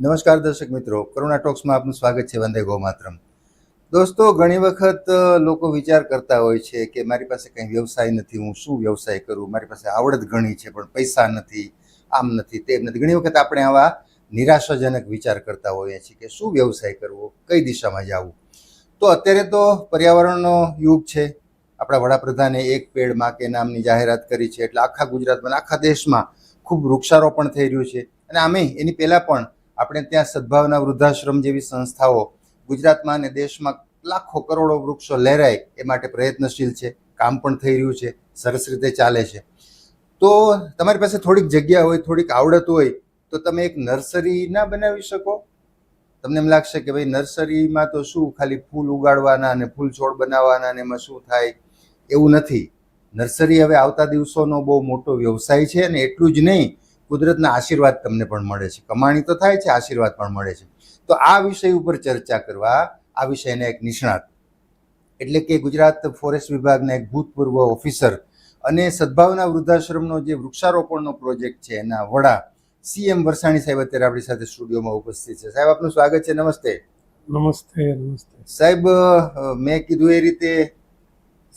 નમસ્કાર દર્શક મિત્રો. કરુણા ટોક્સમાં આપનું સ્વાગત છે વંદે ગો માતરમ દોસ્તો, ઘણી વખત લોકો વિચાર કરતા હોય છે કે મારી પાસે કંઈ વ્યવસાય નથી, હું શું વ્યવસાય કરું? મારી પાસે આવડત ઘણી છે, પણ પૈસા નથી, આમ નથી, તેમ નથી. ઘણી વખત આપણે આવા નિરાશાજનક વિચાર કરતા હોઈએ છીએ કે શું વ્યવસાય કરવો, કઈ દિશામાં જવું? તો અત્યારે તો પર્યાવરણનો યુગ છે. આપણા વડાપ્રધાને એક પેડમાં કે નામની જાહેરાત કરી છે. એટલે આખા ગુજરાતમાં આખા દેશમાં ખૂબ વૃક્ષારોપણ થઈ રહ્યું છે. અને આમે એની પહેલાં પણ આપણે ત્યાં સદભાવના વૃદ્ધાશ્રમ જેવી સંસ્થાઓ ગુજરાતમાં અને દેશમાં લાખો કરોડો વૃક્ષો લહેરાય એ માટે પ્રયત્નશીલ છે, કામ પણ થઈ રહ્યું છે, સરસ રીતે ચાલે છે. તો તમારી પાસે થોડીક જગ્યા હોય, થોડીક આવડત હોય, તો તમે એક નર્સરી ના બનાવી શકો. તમને એમ લાગશે કે ભાઈ નર્સરીમાં તો શું ખાલી ફૂલ ઉગાડવાના અને ફૂલ છોડ બનાવવાના અને એમાં શું થાય? એવું નથી. નર્સરી હવે આવતા દિવસોનો બહુ મોટો વ્યવસાય છે અને એટલું જ નહીં કુદરતના આશીર્વાદ તમને પણ મળે છે. કમાણી તો થાય છે આશીર્વાદ પણ મળે છે. તો આ વિષય ઉપર ચર્ચા કરવા આ વિષયના એક નિષ્ણાત એટલે કે ગુજરાત ફોરેસ્ટ વિભાગના એક ભૂતપૂર્વ ઓફિસર અને સદભાવના વૃદ્ધાશ્રમનો જે વૃક્ષારોપણનો પ્રોજેક્ટ છે એના વડા સીએમ વરસાણી સાહેબ અત્યારે આપણી સાથે સ્ટુડિયોમાં ઉપસ્થિત છે. સાહેબ આપનું સ્વાગત છે. નમસ્તે. નમસ્તે નમસ્તે. સાહેબ મેં કીધું એ રીતે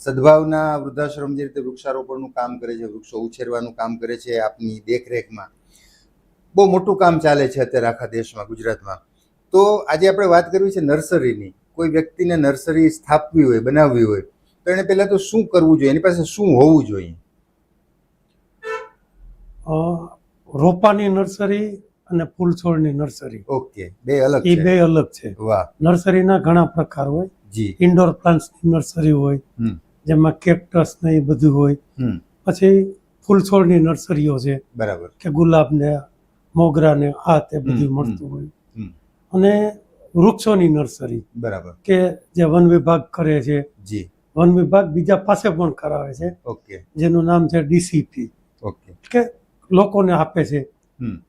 સદભાવના વૃદ્ધાશ્રમ જે રીતે વૃક્ષારોપણનું કામ કરે છે વૃક્ષો ઉછેરવાનું કામ કરે છે આપની દેખરેખમાં બહુ મોટું કામ ચાલે છે અત્યારે આખા દેશમાં ગુજરાતમાં. તો આજે આપણે વાત કરવી છે નર્સરીની. કોઈ વ્યક્તિને નર્સરી સ્થાપવી હોય બનાવવી હોય તો એને પહેલાં તો શું કરવું જોઈએ? એની પાસે શું હોવું જોઈએ? રોપાની નર્સરી અને ફૂલ છોડની નર્સરી. ઓકે બે અલગ એ બે અલગ છે. વાહ. નર્સરીના ઘણા પ્રકાર હોય. જી. ઇન્ડોર પ્લાન્ટ્સની નર્સરી હોય. જેમાં કેક્ટસ ને એ બધું હોય. પછી ફૂલ છોડની નર્સરીઓ છે બરાબર. કે ગુલાબ ને મોગરા ને આ તે બધું મળતું હોય. અને વૃક્ષોની નર્સરી બરાબર. કે જે વન વિભાગ કરે છે. જી. વન વિભાગ બીજા પાસે પણ કરાવે છે. ઓકે. જેનું નામ છે ડીસીપી. ઓકે. કે લોકોને આપે છે.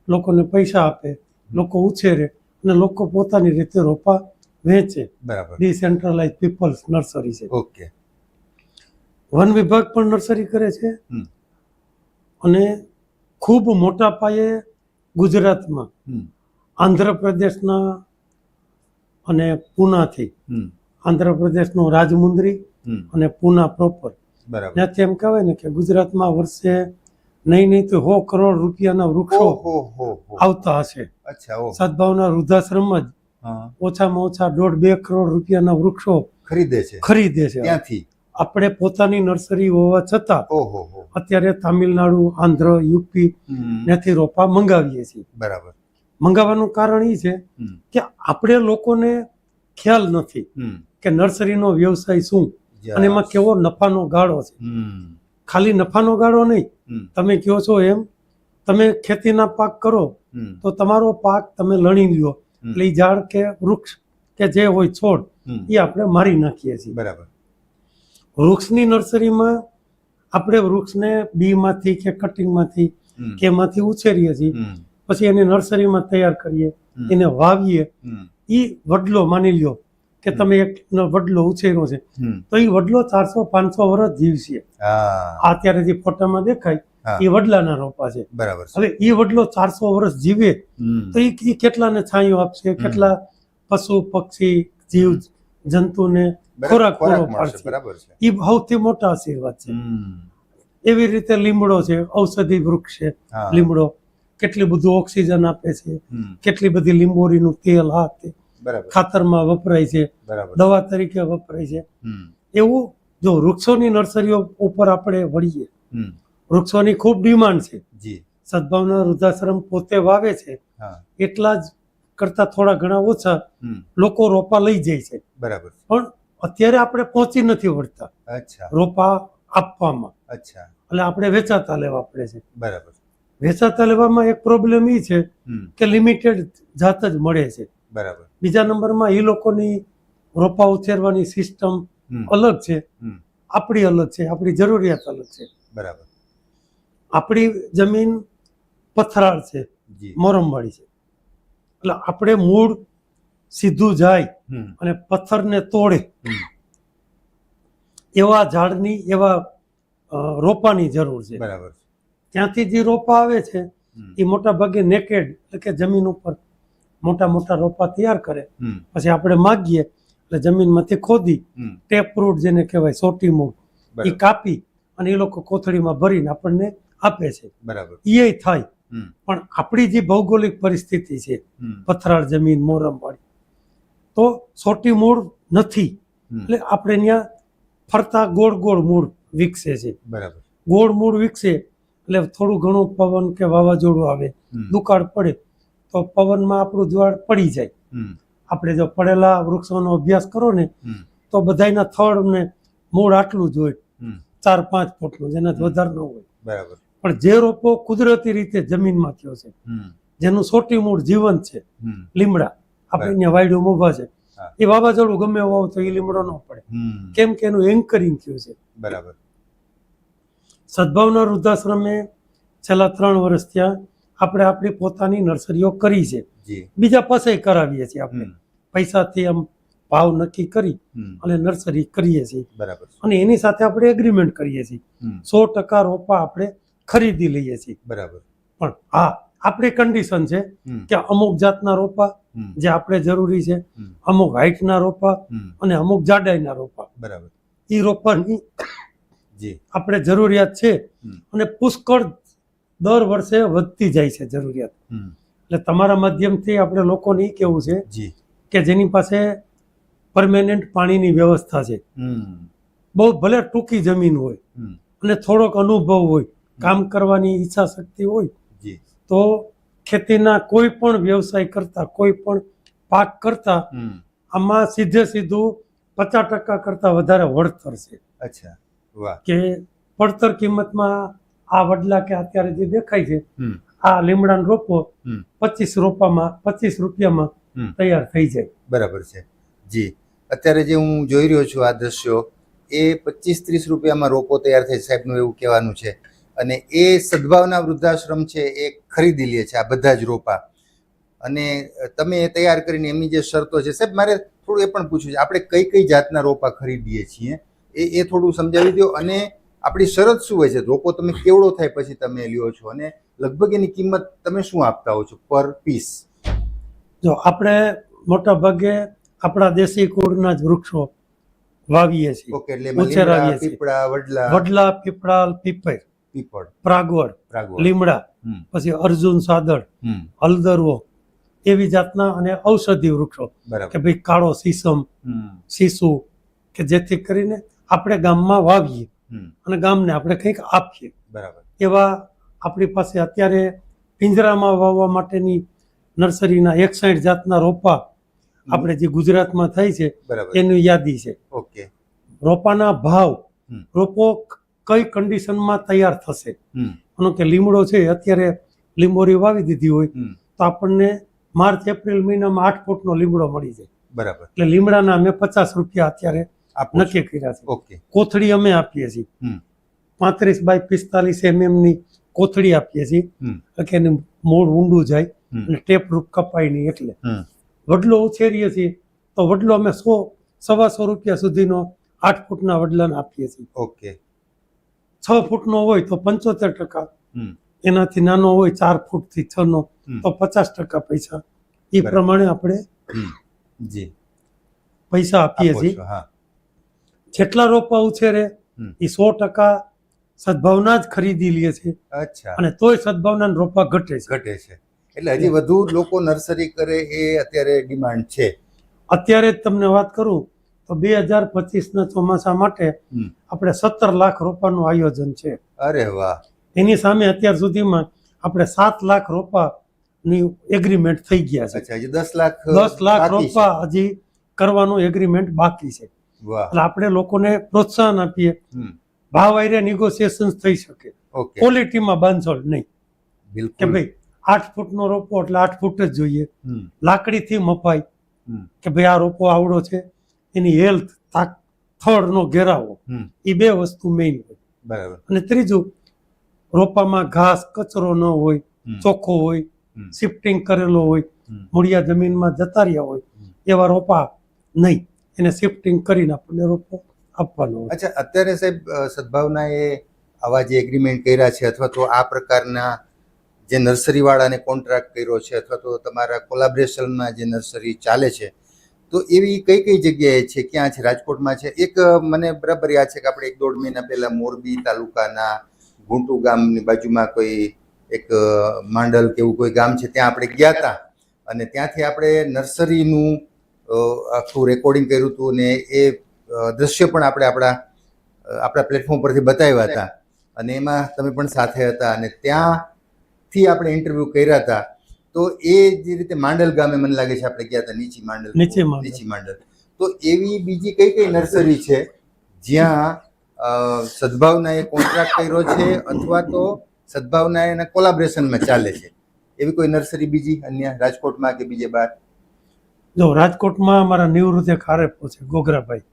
લોકોને પૈસા આપે. લોકો ઉછેરે અને લોકો પોતાની રીતે રોપા વેચે. બરાબર. ડિસેન્ટ્રલાઇઝ પીપલ્સ નર્સરી છે. ઓકે. વન વિભાગ પણ નર્સરી કરે છે. અને ખૂબ મોટા પાયે ગુજરાતમાં આંધ્રપ્રદેશના અને પૂનાથી આંધ્રપ્રદેશનું રાજમુંદ્રી અને પૂના પ્રોપર બરાબર. ત્યાંથી એમ કહેવાય ને કે ગુજરાતમાં વર્ષે નહીં નહીં તો સો કરોડ રૂપિયાના વૃક્ષો હો હો. આવતા હશે. સદભાવના વૃદ્ધાશ્રમ જ ઓછામાં ઓછા દોઢ બે કરોડ રૂપિયાના વૃક્ષો ખરીદે છે. ખરીદે છે. ત્યાંથી? આપણે પોતાની નર્સરી હોવા છતાં અત્યારે તામિલનાડુ આંધ્ર યુપી ત્યાંથી રોપા મંગાવીએ છીએ. બરાબર. મંગાવવાનું કારણ એ છે કે આપણે લોકોને ખ્યાલ નથી કે નર્સરીનો વ્યવસાય શું અને એમાં કેવો નફાનો ગાળો છે. ખાલી નફાનો ગાળો નહીં. તમે કહો છો એમ તમે ખેતીના પાક કરો તો તમારો પાક તમે લણી લ્યો. એટલે ઝાડ કે વૃક્ષ કે જે હોય છોડ એ આપણે મારી નાખીએ છીએ. બરાબર. વૃક્ષની નર્સરીમાં આપણે વૃક્ષને બીમાંથી કે કટિંગમાંથી કે એમાંથી ઉછેરીએ છીએ. પછી એને નર્સરીમાં તૈયાર કરીએ એને વાવીએ. એ વડલો માની લ્યો કે તમે એક વડલો ઉછેર્યો છે. તો એ વડલો ચારસો પાંચસો વર્ષ જીવશે. આ અત્યારે જે ફોટામાં દેખાય એ વડલાના રોપા છે. બરાબર હવે એ વડલો ચારસો વર્ષ જીવે તો એ એ કેટલાને છાંયો આપશે? કેટલા પશુ પક્ષી જીવ જંતુને ખોરાક પૂરો પાડશે. એ સૌથી મોટા આશીર્વાદ છે. એવી રીતે લીમડો છે ઔષધિ વૃક્ષ છે લીમડો. કેટલી બધું ઓક્સિજન આપે છે કેટલી બધી લીંબોરીનું તેલ આ તે ખાતરમાં વપરાય છે દવા તરીકે વપરાય છે. એવું જો વૃક્ષોની નર્સરીઓ ઉપર આપણે વળીએ વૃક્ષોની ખૂબ ડિમાન્ડ છે. સદભાવના વૃદ્ધાશ્રમ પોતે વાવે છે એટલા જ કરતા થોડા ઘણા ઓછા લોકો રોપા લઈ જાય છે. બરાબર. પણ અત્યારે આપણે પહોંચી નથી વળતા. અચ્છા. રોપા આપવામાં. અચ્છા. એટલે આપણે વેચાતા લેવા પડે છે. બરાબર. વેચાતા લેવામાં એક પ્રોબ્લેમ એ છે કે લિમિટેડ જાત જ મળે છે. બરાબર. બીજા નંબરમાં એ લોકોની રોપા ઉછેરવાની સિસ્ટમ અલગ છે. આપણી અલગ છે. આપણી જરૂરિયાત અલગ છે. બરાબર. આપણી જમીન પથરાળ છે. મોરમવાળી છે. એટલે આપણે મૂળ સીધું જાય અને પથ્થરને તોડે. એવા ઝાડની એવા રોપાની જરૂર છે. બરાબર ત્યાંથી જે રોપા આવે છે એ મોટા ભાગે નેકેડ એટલે કે જમીન ઉપર મોટા મોટા રોપા તૈયાર કરે. પછી આપણે માગીએ એટલે જમીનમાંથી ખોદી ટેપ રૂટ જેને કહેવાય સોટી મૂળ એ કાપી અને એ લોકો કોથળીમાં ભરીને આપણને આપે છે. બરાબર. એ થાય. પણ આપણી જે ભૌગોલિક પરિસ્થિતિ છે પથરાળ જમીન મોરમવાળી તો સોટી મૂળ નથી. એટલે આપણે ત્યાં ફરતા ગોળ ગોળ મૂળ વિકસે છે. બરાબર. ગોળ મૂળ વિકસે એટલે થોડું ઘણું પવન કે વાવાઝોડું આવે દુકાળ પડે તો પવનમાં આપણું જ્વાળ પડી જાય. આપણે જો પડેલા વૃક્ષોનો અભ્યાસ કરો ને તો બધાના થડ ને મૂળ આટલું જ હોય. ચાર પાંચ ફૂટનું જેનાથી. વધારે ન હોય. બરાબર. પણ જે રોપો કુદરતી રીતે જમીનમાં થયો છે. જેનું સોટી મૂળ જીવન છે. લીમડા. આપણે. અહીંયા વાયડું ઊભા છે. એ વાવાઝોડું ગમે એવું આવે તો એ લીમડો ન પડે. કેમ કે એનું એન્કરિંગ થયું છે. બરાબર. સદભાવના વૃદ્ધાશ્રમે છેલ્લા ત્રણ વર્ષ ત્યાં આપણે આપણી પોતાની નર્સરીઓ કરી છે. બીજા પાસે કરાવીએ છીએ આપણે. પૈસાથી આમ ભાવ નક્કી કરી અને નર્સરી કરીએ છીએ. બરાબર. અને એની સાથે આપણે એગ્રીમેન્ટ કરીએ છીએ. સો ટકા રોપા આપણે ખરીદી લઈએ છીએ. બરાબર. પણ હા આપણી કન્ડિશન છે કે અમુક જાતના રોપા જે આપણે જરૂરી છે અમુક હાઇટના રોપા અને અમુક જાડાઈના રોપા. બરાબર. એ રોપાની જી. આપણે જરૂરિયાત છે અને પુષ્કળ દર વર્ષે વધતી જાય છે જરૂરિયાત. એટલે તમારા માધ્યમથી આપણે લોકોને એ કેવું છે જી. કે જેની પાસે પરમેનન્ટ પાણીની વ્યવસ્થા છે. બહુ ભલે ટૂંકી જમીન હોય અને થોડોક અનુભવ હોય કામ કરવાની ઈચ્છા શક્તિ હોય તો ખેતીના કોઈ પણ વ્યવસાય કરતા કોઈ પણ પાક કરતા આમાં સીધે સીધું પચાસ ટકા કરતા વધારે વળતર છે. અચ્છા. વાહ. કે પડતર કિંમતમાં આ વડલા કે અત્યારે જે દેખાય છે આ લીમડાનો રોપો પચીસ રોપામાં પચીસ રૂપિયામાં તૈયાર થઈ જાય. બરાબર છે. જી. અત્યારે જે હું જોઈ રહ્યો છું આ દ્રશ્યો એ પચીસ ત્રીસ રૂપિયામાં રોપો તૈયાર થાય સાહેબનું એવું કહેવાનું છે. અને એ સદભાવના વૃદ્ધાશ્રમ છે એ ખરીદી લે છે આ બધા જ રોપા. અને તમે એ તૈયાર કરીને એમની જે શરતો છે સાહેબ મારે થોડું એ પણ પૂછવું છે. આપણે કઈ કઈ જાતના રોપા ખરીદીએ છીએ? એ એ થોડું સમજાવી દો. અને આપણી શરત શું હોય છે? રોપો તમે કેવડો થાય પછી તમે લ્યો છો? અને લગભગ એની કિંમત તમે શું આપતા હો છો પર પીસ? જો આપણે મોટા ભાગે આપણા દેશી કુળના જ વૃક્ષો વાવીએ છીએ. ઓકે ઉછેરાવીએ છીએ. પીપળા વડલા. વડલા પીપળાલ પીપળ પીપળ. પ્રાગવડ પ્રાગવડ. લીમડા પછી અર્જુન સાદળ હલદરવો એવી જાતના અને ઔષધિ વૃક્ષો કે ભાઈ કાળો સીસમ સીસુ કે જેથી કરીને આપણે ગામમાં વાવીએ અને ગામને આપણે કંઈક આપીએ. બરાબર. એવા આપણી પાસે અત્યારે પિંજરામાં વાવવા માટેની નર્સરીના એકસાઠ જાતના રોપા આપણે જે ગુજરાતમાં થાય છે એની યાદી છે. ઓકે. રોપાના ભાવ રોપો કઈ કન્ડિશનમાં તૈયાર થશે? માનો કે લીમડો છે અત્યારે લીંબોરી વાવી દીધી હોય તો આપણને માર્ચ એપ્રિલ મહિનામાં આઠ ફૂટનો લીમડો મળી જાય. બરાબર. એટલે લીમડાના અમે પચાસ રૂપિયા અત્યારે નક્કી કર્યા છે. ઓકે. કોથળી અમે આપીએ છીએ. પાંત્રીસ બાય પિસ્તાલીસની કોથળી આપીએ છીએ. કે એનું મૂળ ઊંડું જાય અને ટેપ રૂપ કપાય નહીં એટલે. વડલો ઉછેરીએ છીએ તો વડલો અમે સો સવાસો રૂપિયા સુધીનો આઠ ફૂટના વડલાને આપીએ છીએ. ઓકે. છ ફૂટનો હોય તો પંચોતેર ટકા. એનાથી નાનો હોય ચાર ફૂટથી છ નો તો પચાસ ટકા પૈસા. એ પ્રમાણે આપણે જી. પૈસા આપીએ છીએ. હા. જેટલા રોપા ઉછેરે એ સો ટકા સદભાવના જ ખરીદી લે છે. અચ્છા. અને તોય સદભાવના રોપા ઘટે છે. ઘટે છે. એટલે હજી વધુ લોકો નર્સરી કરે એ અત્યારે ડિમાન્ડ છે. અત્યારે જ તમને વાત કરું તો બે હજાર પચીસના ચોમાસા માટે આપણે સત્તર લાખ રોપાનું આયોજન છે. અરે વાહ. એની સામે અત્યાર સુધીમાં આપણે સાત લાખ રોપા ની એગ્રીમેન્ટ થઈ ગયા છે. હજી દસ લાખ દસ લાખ રોપા હજી કરવાનું એગ્રીમેન્ટ બાકી છે. એટલે આપણે લોકોને પ્રોત્સાહન આપીએ. ભાવ આરે નિગોસિએશન થઈ શકે. ક્વોલિટીમાં બાંધછોડ નહીં. કે ભાઈ આઠ ફૂટનો રોપો એટલે આઠ ફૂટ જ જોઈએ. લાકડી લાકડીથી મપાય. કે ભાઈ આ રોપો આવડો છે. એની હેલ્થ તાક થડનો ઘેરાવો. એ બે વસ્તુ મેઇન હોય. બરાબર. અને ત્રીજું રોપામાં ઘાસ કચરો ન હોય ચોખ્ખો હોય શિફ્ટિંગ કરેલો હોય મૂળિયા જમીનમાં જતા રહ્યા હોય એવા રોપા નહીં. એને શિફ્ટિંગ કરીને આપણને રોપો આપવાનો અચ્છા અત્યારે સાહેબ સદભાવના એ આવા જે એગ્રીમેન્ટ કર્યા છે અથવા તો આ પ્રકારના જે નર્સરીવાળાને કોન્ટ્રાક્ટ કર્યો છે અથવા તો તમારા કોલાબરેશનમાં જે નર્સરી ચાલે છે તો એવી કઈ કઈ જગ્યાએ છે? ક્યાં છે? રાજકોટમાં છે? એક મને બરાબર યાદ છે કે આપણે એક દોઢ મહિના પહેલા મોરબી તાલુકાના ગુંટુ ગામની બાજુમાં કોઈ એક માંડલ કે એવું કોઈ ગામ છે, ત્યાં આપણે ગયા હતા અને ત્યાંથી આપણે નર્સરીનું આખું રેકોર્ડિંગ કર્યું હતું ને એ દ્રશ્ય પણ આપણે આપણા આપણા પ્લેટફોર્મ પરથી બતાવ્યા હતા. અને એમાં તમે પણ સાથે હતા અને ત્યાંથી આપણે ઇન્ટરવ્યૂ કર્યા હતા. તો એ જે રીતે માંડલ ગામે મને લાગે છે આપણે ગયા હતા નીચી માંડલ. નીચી માંડલ. તો એવી બીજી કઈ કઈ નર્સરી છે જ્યાં સદભાવના એ કોન્ટ્રાક્ટ કર્યો છે અથવા તો સદભાવના એના કોલાબરેશનમાં ચાલે છે? એવી કોઈ નર્સરી બીજી અન્ય રાજકોટમાં કે બીજે બહાર? જો રાજકોટમાં અમારા નિવૃત્ત ખારેપો છે ગોગરાભાઈ.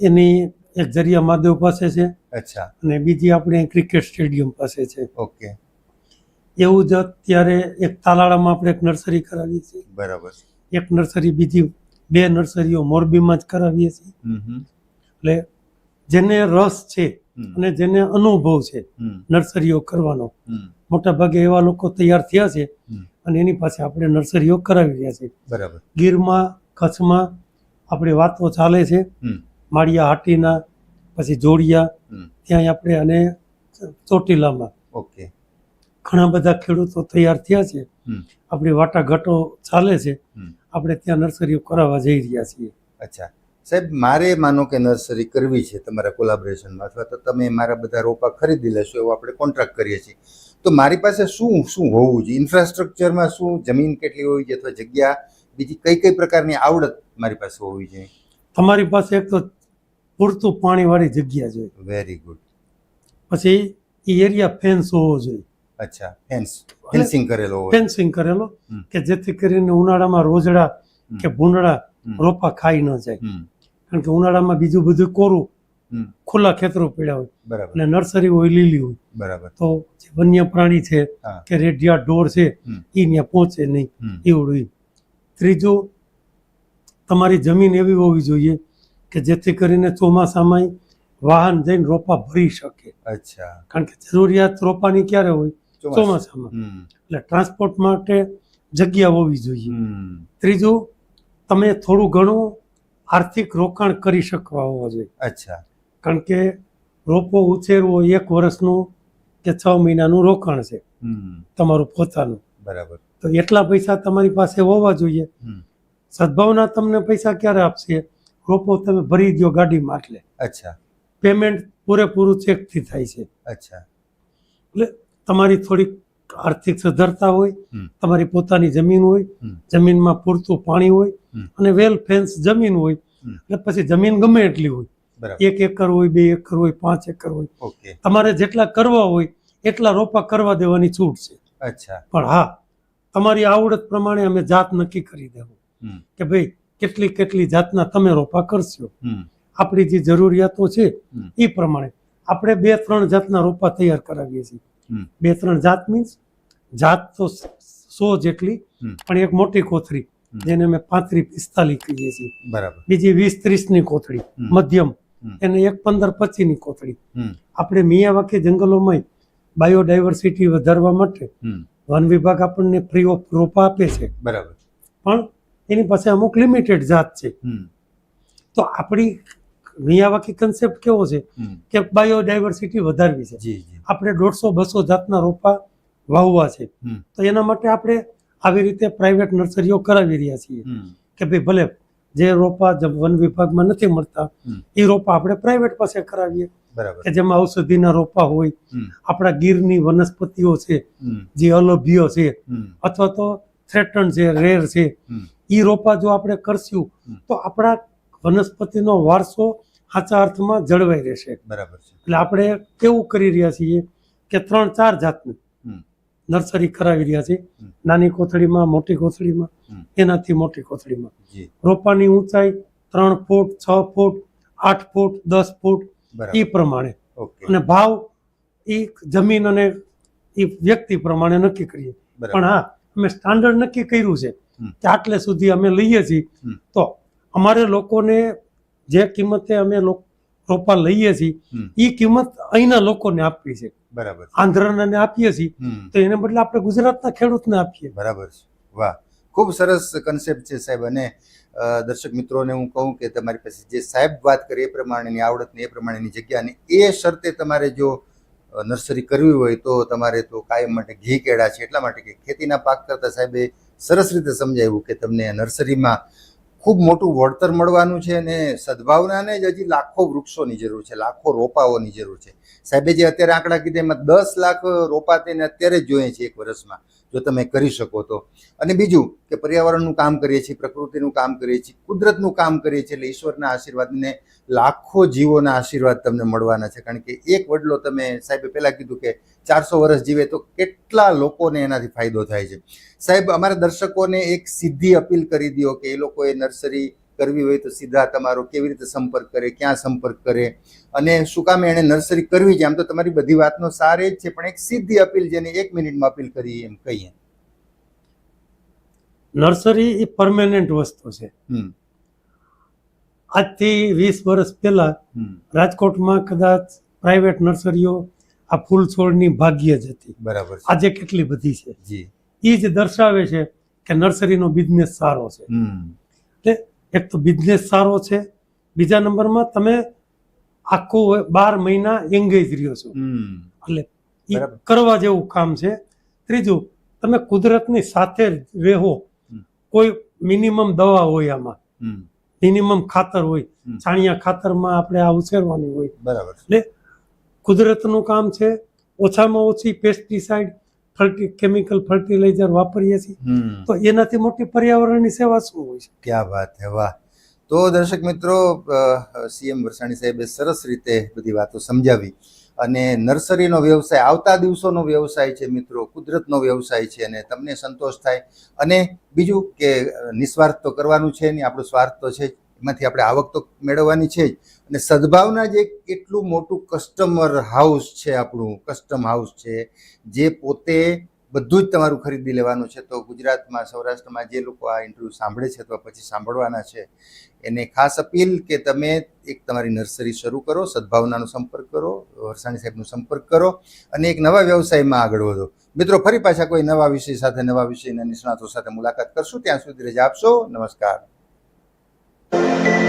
એની એક જરિયા મહાદેવ પાસે છે અચ્છા. અને બીજી આપણે ક્રિકેટ સ્ટેડિયમ પાસે છે. ઓકે. એવું જ અત્યારે એક તાલાળામાં આપણે એક નર્સરી કરાવીએ છીએ. બરાબર. એક નર્સરી બીજી બે નર્સરીઓ મોરબીમાં જ કરાવીએ છીએ. એટલે જેને રસ છે અને જેને અનુભવ છે નર્સરીઓ કરવાનો મોટા ભાગે એવા લોકો તૈયાર થયા છે અને એની પાસે આપણે નર્સરીઓ કરાવી રહ્યા છે બરાબર. ગીરમાં કચ્છમાં આપણી વાતો ચાલે છે. માળિયા હાટીના પછી જોડિયા ત્યાં આપણે અને ચોટીલામાં. ઓકે. ઘણા બધા ખેડૂતો તૈયાર થયા છે. આપણી વાટાઘાટો ચાલે છે. આપણે ત્યાં નર્સરીઓ કરાવવા જઈ રહ્યા છીએ. અચ્છા. સાહેબ મારે માનો કે નર્સરી કરવી છે તમારા કોલાબોરેશનમાં અથવા તો તમે મારા બધા રોપા ખરીદી લેશો એવો આપણે કોન્ટ્રાક્ટ કરીએ છીએ. તો મારી પાસે શું શું હોવું જોઈએ? ઇન્ફ્રાસ્ટ્રક્ચરમાં શું? જમીન કેટલી હોવી જોઈએ અથવા જગ્યા? બીજી કઈ કઈ પ્રકારની આવડત મારી પાસે હોવી જોઈએ? તમારી પાસે એક તો પૂરતું પાણીવાળી જગ્યા જોઈએ. વેરી ગુડ પછી એ એરિયા ફેન્સ હોવો જોઈએ. અચ્છા ફેન્સ ફેન્સિંગ કરેલો ફેન્સિંગ કરેલો કે જેથી કરીને ઉનાળામાં રોજડા કે ભૂંડળા રોપા ખાઈ ન જાય. કારણ કે ઉનાળામાં બીજું બધું કોરું ખુલ્લા ખેતરો પડ્યા હોય. અને નર્સરી હોય લીલી હોય. બરાબર. તો જે વન્ય પ્રાણી છે કે રેડિયા ઢોર છે. એ ત્યાં પહોંચે નહીં. હમ. એવું હોય ત્રીજું તમારી જમીન એવી હોવી જોઈએ કે જેથી કરીને ચોમાસામાં વાહન જઈને રોપા ભરી શકે. અચ્છા. કારણ કે જરૂરિયાત રોપાની ક્યારે હોય. ચોમાસામાં. એટલે ટ્રાન્સપોર્ટ માટે જગ્યા હોવી જોઈએ. ત્રીજું તમે થોડું ઘણું આર્થિક રોકાણ કરી શકવા હોવા જોઈએ. અચ્છા. કારણ કે રોપો ઉછેરવો એક વર્ષનું કે છ મહિનાનું રોકાણ છે. તમારું પોતાનું. બરાબર. તો એટલા પૈસા તમારી પાસે હોવા જોઈએ. સદભાવના તમને પૈસા ક્યારે આપશે? રોપો તમે ભરી દો ગાડીમાં એટલે અચ્છા. પેમેન્ટ પૂરેપૂરું ચેકથી થાય છે. અચ્છા. એટલે તમારી થોડીક આર્થિક સદ્ધરતા હોય તમારી પોતાની જમીન હોય. જમીનમાં પૂરતું પાણી હોય અને વેલ ફેન્સ જમીન હોય એટલે પછી જમીન ગમે એટલી હોય. એક એકર હોય બે એકર હોય પાંચ એકર હોય. તમારે જેટલા કરવા હોય એટલા રોપા કરવા દેવાની છૂટ છે. અચ્છા. પણ હા તમારી આવડત પ્રમાણે અમે જાત નક્કી કરી દેવું. કે ભાઈ કેટલી કેટલી જાતના તમે રોપા કરશો. આપણી જે જરૂરિયાતો છે એ પ્રમાણે આપણે બે ત્રણ જાતના રોપા તૈયાર કરાવીએ છીએ. બે ત્રણ જાત મીન્સ જાત તો સો જેટલી પણ એક મોટી કોથળી જેને અમે પાંત્રી પિસ્તાલીસ કહીએ છીએ. બરાબર. બીજી વીસ ત્રીસની કોથળી મધ્યમ એને એક પંદર પચીસની કોથળી. હમ. આપણે મિયાવાકી જંગલોમાં બાયોડાયવર્સિટી વધારવા માટે વન વિભાગ આપણને ફ્રી ઓફ રોપા આપે છે. બરાબર. પણ એની પાસે અમુક લિમિટેડ જાત છે. તો આપણી મિયાવાકી કન્સેપ્ટ કેવો છે? કે બાયોડાયવર્સિટી વધારવી છે. આપણે દોઢસો બસો જાતના રોપા વાવવા છે. તો એના માટે આપણે આવી રીતે પ્રાઇવેટ નર્સરીઓ કરાવી રહ્યા છીએ. કે ભાઈ ભલે જે રોપા વન વિભાગમાં નથી મળતા એ રોપા આપણે પ્રાઇવેટ પાસે કરાવીએ. બરાબર. કે જેમાં ઔષધિના રોપા હોય આપણા ગીરની વનસ્પતિઓ છે જે અલભ્ય છે અથવા તો થ્રેટન છે રેર છે એ રોપા જો આપણે કરશું તો આપણા વનસ્પતિનો વારસો સાચા અર્થમાં જળવાઈ રહેશે. બરાબર છે. એટલે આપણે કેવું કરી રહ્યા છીએ કે ત્રણ ચાર જાતની નર્સરી કરાવી રહ્યા છીએ. નાની કોથળીમાં મોટી કોથળીમાં એનાથી મોટી કોથળીમાં. રોપાની ઊંચાઈ ત્રણ ફૂટ છ ફૂટ આઠ ફૂટ દસ ફૂટ એ પ્રમાણે. અને ભાવ એ જમીન અને એ વ્યક્તિ પ્રમાણે નક્કી કરીએ. પણ હા અમે સ્ટાન્ડર્ડ નક્કી કર્યું છે. કે આટલે સુધી અમે લઈએ છીએ તો અમારે લોકોને જે કિંમતે અમે રોપા લઈએ છીએ એ કિંમત અહીંના લોકોને આપવી છે બરાબર. આંધ્રને આપીએ છીએ. તો એને બદલે આપણે ગુજરાતના ખેડૂતને આપીએ. બરાબર છે. વાહ. ખૂબ સરસ કન્સેપ્ટ છે સાહેબ. અને દર્શક મિત્રોને હું કહું કે તમારી પાસે જે સાહેબ વાત કરી એ પ્રમાણેની આવડત ને એ પ્રમાણેની જગ્યા ને એ શરતે તમારે જો નર્સરી કરવી હોય તો તમારે તો કાયમ માટે ઘી કેળા છે. એટલા માટે કે ખેતીના પાક કરતાં સાહેબે સરસ રીતે સમજાવ્યું કે તમને નર્સરીમાં ખૂબ મોટું વળતર મળવાનું છે અને સદભાવનાને જ હજી લાખો વૃક્ષોની જરૂર છે, લાખો રોપાઓની જરૂર છે. સાહેબે જે અત્યારે આંકડા કીધા, એમાં દસ લાખ રોપા તેને અત્યારે જ જોઈએ છે એક વર્ષમાં, જો તમે કરી શકો તો. અને બીજું કે પર્યાવરણનું કામ કરીએ છીએ, પ્રકૃતિનું કામ કરીએ છીએ, કુદરતનું કામ કરીએ છીએ, એટલે ઈશ્વરના આશીર્વાદને લાખો જીવોના આશીર્વાદ તમને મળવાના છે. કારણ કે એક વડલો તમે સાહેબે પહેલાં કીધું કે ચારસો વર્ષ જીવે તો કેટલા લોકોને એનાથી ફાયદો થાય છે. સાહેબ, અમારા દર્શકોને એક સીધી અપીલ કરી દો કે એ લોકોએ નર્સરી કરવી હોય તો સીધા તમારો કેવી રીતે સંપર્ક કરે ક્યાં સંપર્ક કરે? અને શું કામ એણે નર્સરી કરવી છે? આમ તો તમારી બધી વાતનો સાર એ જ છે પણ એક સીધી અપીલ જેને એક મિનિટમાં અપીલ કરી એમ કહીએ. નર્સરી એ પરમેનન્ટ વસ્તુ છે. આજથી વીસ વર્ષ પહેલા રાજકોટમાં કદાચ પ્રાઇવેટ નર્સરીઓ આ ફૂલ છોડની ભાગ્ય જ હતી. બરાબર આજે કેટલી બધી છે. જી. એ જ દર્શાવે છે કે નર્સરીનો બિઝનેસ સારો છે. એટલે એક તો બિઝનેસ સારો છે. બીજા નંબરમાં તમે આખું બાર મહિના એંગેજ રહ્યો છો. એટલે એ કરવા જેવું કામ છે. ત્રીજું તમે કુદરતની સાથે રહેવો. કોઈ મિનિમમ દવા હોય આમાં. મિનિમમ ખાતર હોય. છાણિયા ખાતરમાં આપણે આ ઉછેરવાની હોય. બરાબર. એટલે કુદરતનું કામ છે. ઓછામાં ઓછી પેસ્ટિસાઇડ ફર્ટી કેમિકલ ફર્ટિલાઇઝર વાપરીએ છીએ. તો એનાથી મોટી પર્યાવરણની સેવા શું હોય છે? ક્યાં વાત હે વાહ. તો દર્શક મિત્રો સીએમ વરસાણી સાહેબે સરસ રીતે બધી વાતો સમજાવી. અને નર્સરીનો વ્યવસાય આવતા દિવસોનો વ્યવસાય છે મિત્રો કુદરતનો વ્યવસાય છે અને તમને સંતોષ થાય. અને બીજું કે નિસ્વાર્થ તો કરવાનું છે નહીં આપણો સ્વાર્થ તો છે જ. એમાંથી આપણે આવક તો મેળવવાની છે જ. અને સદભાવના જે કેટલું મોટું કસ્ટમર હાઉસ છે આપણું કસ્ટમ હાઉસ છે, જે પોતે બધું જ તમારું ખરીદી લેવાનું છે. તો ગુજરાતમાં, સૌરાષ્ટ્રમાં જે લોકો આ ઇન્ટરવ્યૂ સાંભળે છે અથવા પછી સાંભળવાના છે, એને ખાસ અપીલ કે તમે એક તમારી નર્સરી શરૂ કરો, સદભાવનાનો સંપર્ક કરો, વરસાણી સાહેબનો સંપર્ક કરો અને એક નવા વ્યવસાયમાં આગળ વધો. મિત્રો, ફરી પાછા કોઈ નવા વિષય સાથે, નવા વિષયના નિષ્ણાતો સાથે મુલાકાત કરશું. ત્યાં સુધી રજા આપશો. નમસ્કાર. Thank you.